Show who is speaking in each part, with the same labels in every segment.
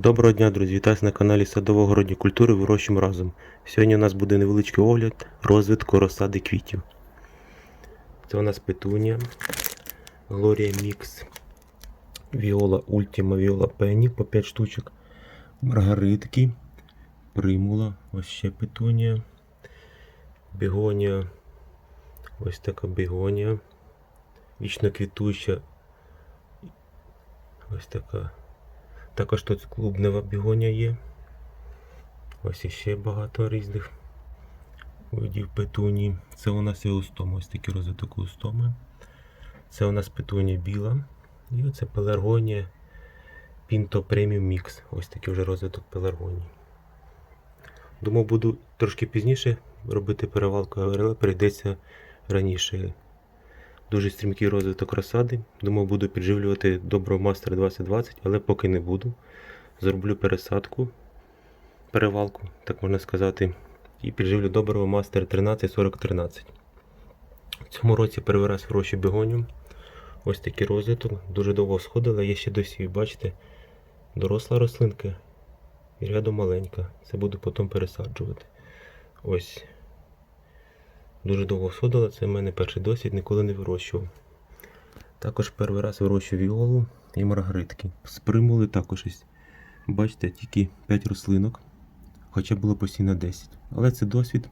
Speaker 1: Доброго дня, друзі! Вітаю на каналі Садово-городні культури Вирощуємо разом. Сьогодні у нас буде невеличкий огляд розвитку розсади квітів. Це у нас петунія, Глорія Мікс, Віола Ультіма, Віола Пенні по 5 штучок, Маргаритки, Примула, ось ще петунія, Бігонія, ось така бігонія, вічно квітуча, ось така. Також тут клубнева бігоня є. Ось іще багато різних видів петунії. Це у нас і устома, ось такі розвиток устоми. Це у нас петунія біла. І оце пеларгонія Pinto Premium Mix. Ось такий вже розвиток пеларгонії. Думав, буду трошки пізніше робити перевалку, але прийдеться раніше. Дуже стрімкий розвиток розсади. Думав, буду підживлювати доброго мастер 2020, але поки не буду. Зроблю пересадку, перевалку, так можна сказати. І підживлю доброго мастер 134013. В цьому році перший раз вирощую бігоню. Ось такий розвиток. Дуже довго сходила, є ще досі, бачите, доросла рослинка і рядом маленька. Це буду потім пересаджувати. Ось. Дуже довго сходила, це в мене перший досвід, ніколи не вирощував. Також перший раз вирощую віолу і маргаритки. З примули також ось. Бачите, тільки 5 рослинок, хоча було постійно 10. Але це досвід.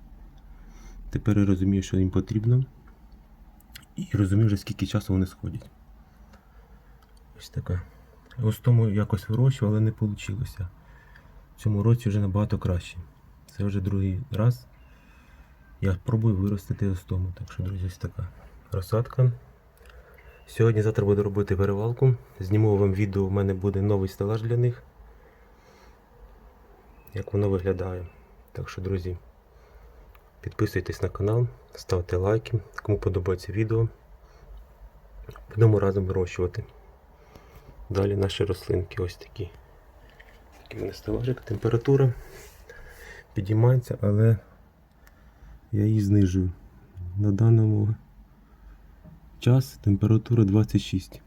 Speaker 1: Тепер я розумію, що їм потрібно. І розумію вже скільки часу вони сходять. Ось така. Ось тому якось вирощував, але не вийшло. В цьому році вже набагато краще. Це вже другий раз. Я спробую виростити остому. Так що, друзі, ось така розсадка. Сьогодні завтра буду робити перевалку. Зніму вам відео, у мене буде новий стелаж для них. Як воно виглядає. Так що, друзі, підписуйтесь на канал, ставте лайки, кому подобається відео. Будемо разом вирощувати. Далі наші рослинки ось такі. Такий мене стелажик, температура підіймається, але я її знижую. На даному час температура 26.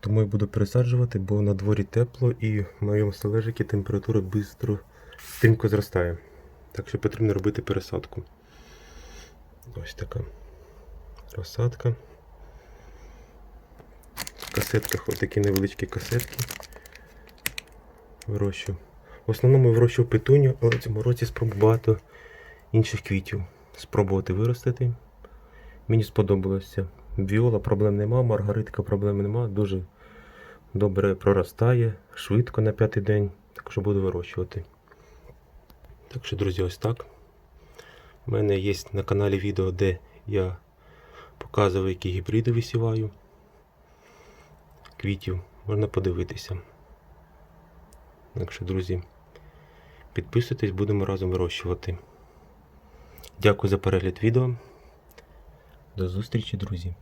Speaker 1: Тому я буду пересаджувати, бо на дворі тепло і в моєму стележикі температура швидко, стрімко зростає. Так що потрібно робити пересадку. Ось така розсадка. В касетках ось такі невеличкі касетки. Вирощую. В основному вирощую петуню, але в цьому році спробую багато інших квітів спробувати виростити. Мені сподобалося. Віола проблем нема, маргаритка проблем нема, дуже добре проростає, швидко на п'ятий день, так що буду вирощувати. Так що, друзі, ось так. У мене є на каналі відео, де я показую, які гібриди висіваю. Квітів, можна подивитися. Так що, друзі, підписуйтесь, будемо разом вирощувати. Дякую за перегляд відео. До зустрічі, друзі!